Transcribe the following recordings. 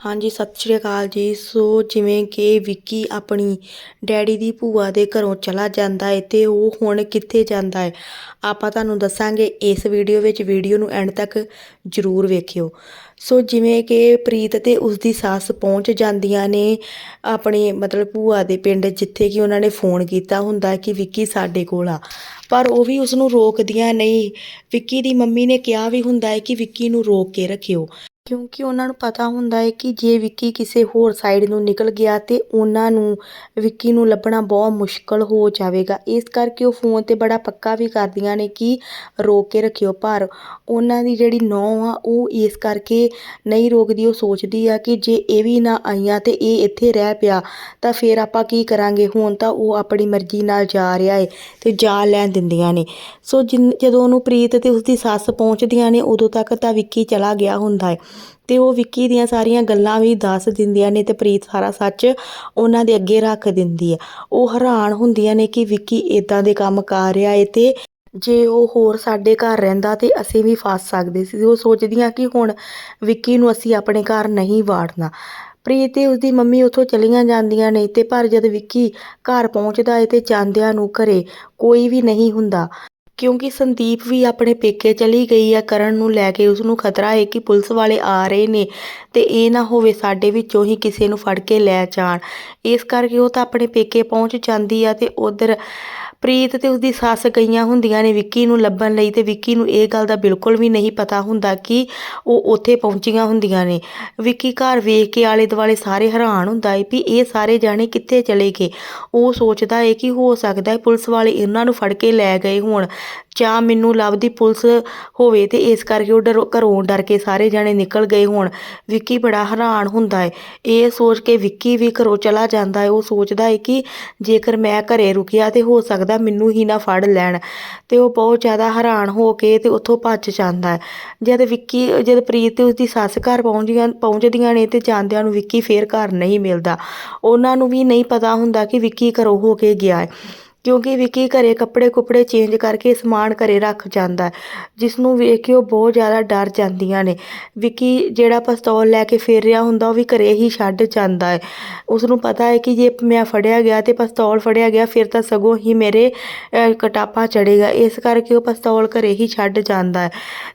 ਹਾਂਜੀ, ਸਤਿ ਸ਼੍ਰੀ ਅਕਾਲ ਜੀ। ਸੋ ਜਿਵੇਂ ਕਿ ਵਿੱਕੀ ਆਪਣੀ ਡੈਡੀ ਦੀ ਭੂਆ ਦੇ ਘਰੋਂ ਚਲਾ ਜਾਂਦਾ ਹੈ ਤੇ ਉਹ ਹੁਣ ਕਿੱਥੇ ਜਾਂਦਾ ਹੈ ਆਪਾਂ ਤੁਹਾਨੂੰ ਦੱਸਾਂਗੇ ਇਸ ਵੀਡੀਓ ਵਿੱਚ। ਵੀਡੀਓ ਨੂੰ ਐਂਡ ਤੱਕ ਜ਼ਰੂਰ ਵੇਖਿਓ। ਸੋ ਜਿਵੇਂ ਕਿ ਪ੍ਰੀਤ ਤੇ ਉਸਦੀ ਸੱਸ ਪਹੁੰਚ ਜਾਂਦੀਆਂ ਨੇ ਆਪਣੇ ਮਤਲਬ ਭੂਆ ਦੇ ਪਿੰਡ, ਜਿੱਥੇ ਕਿ ਉਹਨਾਂ ਨੇ ਫੋਨ ਕੀਤਾ ਹੁੰਦਾ ਕਿ ਵਿੱਕੀ ਸਾਡੇ ਕੋਲ ਆ। ਪਰ ਉਹ ਵੀ ਉਸ ਨੂੰ ਰੋਕਦੀਆਂ ਨਹੀਂ। ਵਿੱਕੀ ਦੀ ਮੰਮੀ ਨੇ ਕਿਹਾ ਵੀ ਹੁੰਦਾ ਹੈ ਕਿ ਵਿੱਕੀ ਨੂੰ ਰੋਕ ਕੇ ਰੱਖਿਓ। ਕਿਉਂਕਿ ਉਹਨਾਂ ਨੂੰ ਪਤਾ ਹੁੰਦਾ ਹੈ ਕਿ ਜੇ ਵਿੱਕੀ ਕਿਸੇ ਹੋਰ ਸਾਈਡ ਨੂੰ ਨਿਕਲ ਗਿਆ ਤਾਂ ਉਹਨਾਂ ਨੂੰ ਵਿੱਕੀ ਨੂੰ ਲੱਭਣਾ ਬਹੁਤ ਮੁਸ਼ਕਲ ਹੋ ਜਾਵੇਗਾ। ਇਸ ਕਰਕੇ ਉਹ ਫੋਨ ਤੇ ਬੜਾ ਪੱਕਾ ਵੀ ਕਰਦੀਆਂ ਨੇ ਕਿ ਰੋਕ ਕੇ ਰੱਖਿਓ ਪਰ ਉਹਨਾਂ ਦੀ ਜਿਹੜੀ ਨੌਂ ਆ, ਉਹ ਇਸ ਕਰਕੇ ਨਹੀਂ ਰੋਕਦੀ। ਉਹ ਸੋਚਦੀ ਆ ਕਿ ਜੇ ਇਹ ਵੀ ਨਾ ਆਈਆਂ ਅਤੇ ਇਹ ਇੱਥੇ ਰਹਿ ਪਿਆ, ਤਾਂ ਫਿਰ ਆਪਾਂ ਕੀ ਕਰਾਂਗੇ? ਹੁਣ ਤਾਂ ਉਹ ਆਪਣੀ ਮਰਜ਼ੀ ਨਾਲ ਜਾ ਰਿਹਾ ਏ ਅਤੇ ਜਾ ਲੈਣ ਦਿੰਦੀਆਂ ਨੇ। ਸੋ ਜਿਨ- ਜਦੋਂ ਉਹਨੂੰ ਪ੍ਰੀਤ ਅਤੇ ਉਸਦੀ ਸੱਸ ਪਹੁੰਚਦੀਆਂ ਨੇ, ਉਦੋਂ ਤੱਕ ਤਾਂ ਵਿੱਕੀ ਚਲਾ ਗਿਆ ਹੁੰਦਾ ਹੈ ਤੇ ਉਹ ਵਿੱਕੀ ਦੀਆਂ ਸਾਰੀਆਂ ਗੱਲਾਂ ਵੀ ਦੱਸ ਦਿੰਦੀਆਂ ਨੇ ਤੇ ਪ੍ਰੀਤ ਸਾਰਾ ਸੱਚ ਉਹਨਾਂ ਦੇ ਅੱਗੇ ਰੱਖ ਦਿੰਦੀ ਹੈ। ਉਹ ਹੈਰਾਨ ਹੁੰਦੀਆਂ ਨੇ ਕਿ ਵਿੱਕੀ ਇਦਾਂ ਦੇ ਕੰਮ ਕਰ ਰਿਹਾ ਏ ਤੇ ਜੇ ਉਹ ਹੋਰ ਸਾਡੇ ਘਰ ਰਹਿੰਦਾ ਤੇ ਅਸੀਂ ਵੀ ਫਸ ਸਕਦੇ ਸੀ। ਉਹ ਸੋਚਦੀਆਂ ਕਿ ਹੁਣ ਵਿੱਕੀ ਨੂੰ ਅਸੀਂ ਆਪਣੇ ਘਰ ਨਹੀਂ ਵਾੜਨਾ। ਪ੍ਰੀਤ ਤੇ ਉਸਦੀ ਮੰਮੀ ਉੱਥੋਂ ਚਲੀਆਂ ਜਾਂਦੀਆਂ ਨੇ ਤੇ ਪਰ ਜਦ ਵਿੱਕੀ ਘਰ ਪਹੁੰਚਦਾ ਏ ਤੇ ਜਾਂਦਿਆਂ ਨੂੰ ਘਰੇ ਕੋਈ ਵੀ ਨਹੀਂ ਹੁੰਦਾ। ਕਿਉਂਕਿ ਸੰਦੀਪ ਵੀ ਆਪਣੇ ਪੇਕੇ ਚਲੀ ਗਈ ਆ, ਕਰਨ ਨੂੰ ਲੈ ਕੇ ਉਸ ਨੂੰ ਖਤਰਾ ਹੈ ਕਿ ਪੁਲਿਸ ਵਾਲੇ ਆ ਰਹੇ ਨੇ ਤੇ ਇਹ ਨਾ ਹੋਵੇ ਸਾਡੇ ਵਿੱਚੋਂ ਹੀ ਕਿਸੇ ਨੂੰ ਫੜ ਕੇ ਲੈ ਜਾਣ। ਇਸ ਕਰਕੇ ਉਹ ਤਾਂ ਆਪਣੇ ਪੇਕੇ ਪਹੁੰਚ ਜਾਂਦੀ ਆ ਤੇ ਉਧਰ ਪ੍ਰੀਤ ਤੇ ਉਸਦੀ ਸੱਸ ਗਈਆਂ ਹੁੰਦੀਆਂ ਨੇ ਵਿੱਕੀ ਨੂੰ ਲੱਭਣ ਲਈ ਤੇ ਵਿੱਕੀ ਨੂੰ ਇਹ ਗੱਲ ਦਾ ਬਿਲਕੁਲ ਵੀ ਨਹੀਂ ਪਤਾ ਹੁੰਦਾ ਕਿ ਉਹ ਉੱਥੇ ਪਹੁੰਚੀਆਂ ਹੁੰਦੀਆਂ ਨੇ। ਵਿੱਕੀ ਘਰ ਵੇਖ ਕੇ ਆਲੇ ਦੁਆਲੇ ਸਾਰੇ ਹੈਰਾਨ ਹੁੰਦਾ ਏ ਵੀ ਇਹ ਸਾਰੇ ਜਾਣੇ ਕਿੱਥੇ ਚਲੇ ਗਏ। ਉਹ ਸੋਚਦਾ ਏ ਕਿ ਹੋ ਸਕਦਾ ਹੈ ਪੁਲਿਸ ਵਾਲੇ ਇਹਨਾਂ ਨੂੰ ਫੜ ਕੇ ਲੈ ਗਏ ਹੋਣ। ਜਾਂ ਮੈਨੂੰ ਲੱਭਦੀ ਪੁਲਿਸ ਹੋਵੇ ਤੇ ਇਸ ਕਰਕੇ ਉਹ ਡਰੋ, ਘਰੋਂ ਡਰ ਕੇ ਸਾਰੇ ਜਣੇ ਨਿਕਲ ਗਏ ਹੋਣ। ਵਿੱਕੀ ਬੜਾ ਹੈਰਾਨ ਹੁੰਦਾ ਹੈ। ਇਹ ਸੋਚ ਕੇ ਵਿੱਕੀ ਵੀ ਘਰੋਂ ਚਲਾ ਜਾਂਦਾ ਹੈ। ਉਹ ਸੋਚਦਾ ਹੈ ਕਿ ਜੇਕਰ ਮੈਂ ਘਰੇ ਰੁਕਿਆ ਤਾਂ ਹੋ ਸਕਦਾ ਮੈਨੂੰ ਹੀ ਨਾ ਫੜ ਲੈਣ। ਅਤੇ ਉਹ ਬਹੁਤ ਜ਼ਿਆਦਾ ਹੈਰਾਨ ਹੋ ਕੇ ਅਤੇ ਉੱਥੋਂ ਭੱਜ ਜਾਂਦਾ ਹੈ। ਜਦ ਵਿੱਕੀ, ਜਦ ਪ੍ਰੀਤ ਅਤੇ ਉਸਦੀ ਸੱਸ ਘਰ ਪਹੁੰਚੀਆਂ, ਪਹੁੰਚਦੀਆਂ ਨੇ ਤੇ ਜਾਂਦਿਆਂ ਨੂੰ ਵਿੱਕੀ ਫੇਰ ਘਰ ਨਹੀਂ ਮਿਲਦਾ। ਉਹਨਾਂ ਨੂੰ ਵੀ ਨਹੀਂ ਪਤਾ ਹੁੰਦਾ ਕਿ ਵਿੱਕੀ ਘਰੋਂ ਹੋ ਕੇ ਗਿਆ ਹੈ। ਕਿਉਂਕਿ ਵਿੱਕੀ ਘਰੇ ਕੱਪੜੇ ਕੁਪੜੇ ਚੇਂਜ ਕਰਕੇ ਸਮਾਨ ਘਰੇ ਰੱਖ ਜਾਂਦਾ ਜਿਸ ਨੂੰ ਵੇਖ ਕੇ ਉਹ ਬਹੁਤ ਜ਼ਿਆਦਾ ਡਰ ਜਾਂਦੀਆਂ ਨੇ। ਵਿੱਕੀ ਜਿਹੜਾ ਪਿਸਤੌਲ ਲੈ ਕੇ ਫਿਰ ਰਿਹਾ ਹੁੰਦਾ, ਉਹ ਵੀ ਘਰੇ ਹੀ ਛੱਡ ਜਾਂਦਾ ਹੈ। ਉਸ ਨੂੰ ਪਤਾ ਹੈ ਕਿ ਜੇ ਮੈਂ ਫੜਿਆ ਗਿਆ ਤੇ ਪਿਸਤੌਲ ਫੜਿਆ ਗਿਆ, ਫਿਰ ਤਾਂ ਸਗੋਂ ਹੀ ਮੇਰੇ ਕਟਾਪਾ ਚੜੇਗਾ ਇਸ ਕਰਕੇ ਉਹ ਪਿਸਤੌਲ ਘਰੇ ਹੀ ਛੱਡ ਜਾਂਦਾ ਹੈ।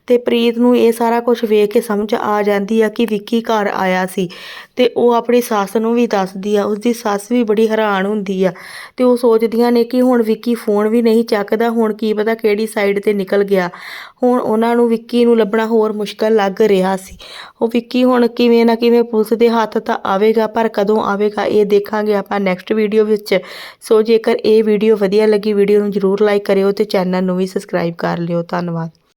ਤੇ ਪ੍ਰੀਤ ਨੂੰ ਇਹ ਸਾਰਾ ਕੁਝ ਵੇਖ ਕੇ ਸਮਝ ਆ ਜਾਂਦੀ ਆ ਕਿ ਵਿੱਕੀ ਘਰ ਆਇਆ ਸੀ। ਤੇ ਉਹ ਆਪਣੀ ਸੱਸ ਨੂੰ ਵੀ ਦੱਸਦੀ ਆ, ਉਸਦੀ ਸੱਸ ਵੀ ਬੜੀ ਹੈਰਾਨ ਹੁੰਦੀ ਆ। ਤੇ ਉਹ ਸੋਚਦੀਆਂ ਨੇ ਕਿ ਕਿ ਹੁਣ ਵਿੱਕੀ ਫੋਨ ਵੀ ਨਹੀਂ ਚੱਕਦਾ, ਹੁਣ ਕੀ ਪਤਾ ਕਿਹੜੀ ਸਾਈਡ ਤੇ ਨਿਕਲ ਗਿਆ। ਹੁਣ ਉਹਨਾਂ ਨੂੰ ਵਿੱਕੀ ਨੂੰ ਲੱਭਣਾ ਹੋਰ ਮੁਸ਼ਕਲ ਲੱਗ ਰਿਹਾ ਸੀ। ਉਹ ਵਿੱਕੀ ਹੁਣ ਕਿਵੇਂ ਨਾ ਕਿਵੇਂ ਪੁਲਿਸ ਦੇ ਹੱਥ ਤਾਂ ਆਵੇਗਾ, ਪਰ ਕਦੋਂ ਆਵੇਗਾ ਇਹ ਦੇਖਾਂਗੇ ਆਪਾਂ ਨੈਕਸਟ ਵੀਡੀਓ ਵਿੱਚ। ਸੋ ਜੇਕਰ ਇਹ ਵੀਡੀਓ ਵਧੀਆ ਲੱਗੀ ਵੀਡੀਓ ਨੂੰ ਜਰੂਰ ਲਾਈਕ ਕਰਿਓ ਤੇ ਚੈਨਲ ਨੂੰ ਵੀ ਸਬਸਕ੍ਰਾਈਬ ਕਰ ਲਿਓ। ਧੰਨਵਾਦ।